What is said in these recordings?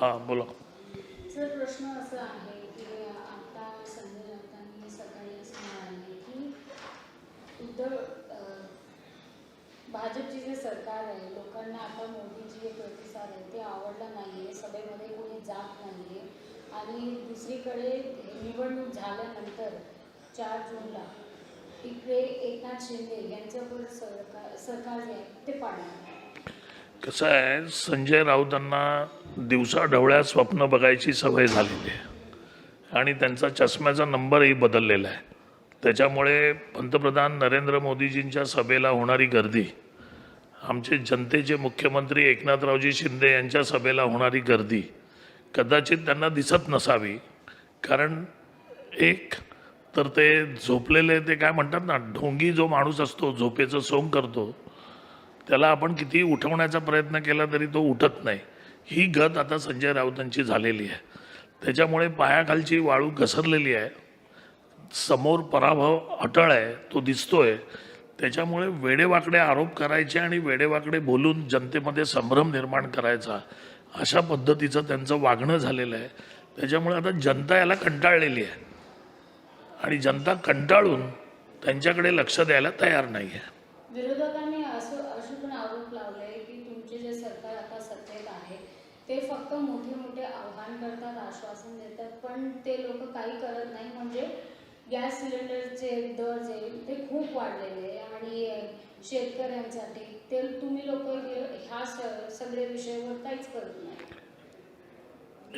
हां बोला. सर प्रश्न असा आहे की आता संजय राऊतांनी सकाळी असं म्हणाले की उद्धव भाजपचे जे सरकार आहे लोकांना आता मोदीजी जे प्रतिसाद आहे ते आवडला नाही आहे सभेमध्ये कोणी जात नाही आहे आणि दुसरीकडे निवडणूक झाल्यानंतर चार जूनला इकडे एकनाथ शिंदे यांच्यावर सरकार सरकार जे आहे ते पाडणार कसं आहे संजय राऊतांना दिवसा ढवळ्या स्वप्न बघायची सवय झालेली आहे. आणि त्यांचा चष्म्याचा नंबरही बदललेला आहे. त्याच्यामुळे पंतप्रधान नरेंद्र मोदीजींच्या सभेला होणारी गर्दी आमचे जनतेचे मुख्यमंत्री एकनाथरावजी शिंदे यांच्या सभेला होणारी गर्दी कदाचित त्यांना दिसत नसावी. कारण एक तर ते झोपलेले ते काय म्हणतात ना ढोंगी जो माणूस असतो झोपेचं सोंग करतो त्याला आपण कितीही उठवण्याचा प्रयत्न केला तरी तो उठत नाही. ही गत आता संजय राऊतांची झालेली आहे. त्याच्यामुळे पायाखालची वाळू घसरलेली आहे. समोर पराभव अटळ आहे तो दिसतोय. त्याच्यामुळे वेडेवाकडे आरोप करायचे आणि वेडेवाकडे बोलून जनतेमध्ये संभ्रम निर्माण करायचा. अशा पद्धतीचं त्यांचं वागणं झालेलं आहे. त्याच्यामुळे आता जनता याला कंटाळलेली आहे. आणि जनता कंटाळून त्यांच्याकडे लक्ष द्यायला तयार नाही आहे विरोधकांनी असं असे पण आरोप लावले की तुमचे जे सरकार आता सत्तेत आहे ते फक्त मोठे मोठे आव्हान करतात आश्वासन देतात पण ते लोक काही करत नाही. म्हणजे गॅस सिलेंडरचे दर जे ते खूप वाढलेले आहे. आणि शेतकऱ्यांसाठी ते तुम्ही लोक ह्या स- सगळ्या विषयावर काहीच करत नाही.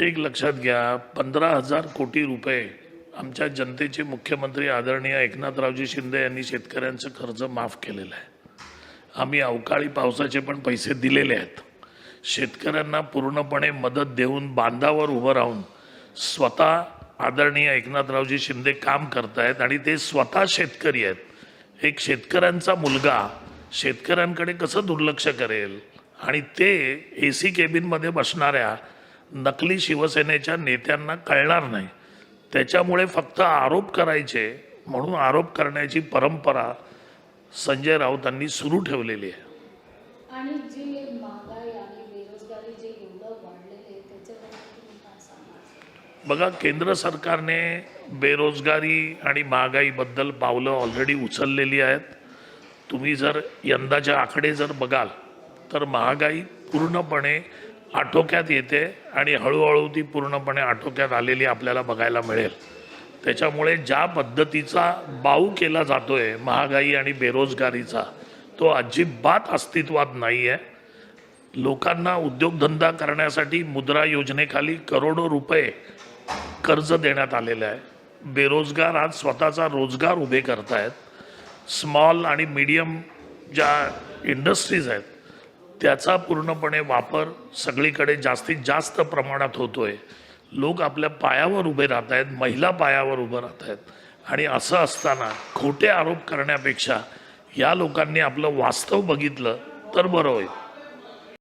एक लक्षात घ्या पंधरा हजार कोटी रुपये आमच्या जनतेचे मुख्यमंत्री आदरणीय एकनाथरावजी शिंदे यांनी शेतकऱ्यांचं कर्ज माफ केलेलं आहे. आम्ही अवकाळी पावसाचे पण पैसे दिलेले आहेत. शेतकऱ्यांना पूर्णपणे मदत देऊन बांधावर उभं राहून स्वतः आदरणीय एकनाथरावजी शिंदे काम करतायत आणि ते स्वतः शेतकरी आहेत. एक शेतकऱ्यांचा मुलगा शेतकऱ्यांकडे कसं दुर्लक्ष करेल? आणि ते ए सी केबिनमध्ये बसणाऱ्या नकली शिवसेनेच्या नेत्यांना कळणार नाही. त्याच्यामुळे फक्त आरोप करायचे म्हणून आरोप करण्याची परंपरा संजय राऊतांनी सुरू ठेवलेली आहे. आणि जे महागाई आणि बेरोजगारी जे एवढं वाढलेले आहे त्याच्याबद्दल तुम्ही काय सांगाल बघा केंद्र सरकारने बेरोजगारी आणि महागाईबद्दल पावलं ऑलरेडी उचललेली आहेत. तुम्ही जर यंदाचे आकडे जर बघाल तर महागाई पूर्णपणे आटोक्यात येते आणि हळूहळू ती पूर्णपणे आटोक्यात आलेली आपल्याला बघायला मिळेल. त्याच्यामुळे ज्या पद्धतीचा बाऊ केला जातोय महागाई आणि बेरोजगारीचा तो अजिबात अस्तित्वात नाही आहे लोकांना उद्योगधंदा करण्यासाठी मुद्रा योजनेखाली करोडो रुपये कर्ज देण्यात आलेलं आहे. बेरोजगार आज स्वतःचा रोजगार उभे करतायत. स्मॉल आणि मीडियम ज्या इंडस्ट्रीज आहेत त्याचा पूर्णपणे वापर सगळीकडे जास्तीत जास्त प्रमाणात होतो आहे लोक आपल्या पायावर उभे राहत आहेत महिला पायावर उभं राहत आहेत आणि असं असताना खोटे आरोप करण्यापेक्षा या लोकांनी आपलं वास्तव बघितलं तर बरं होईल.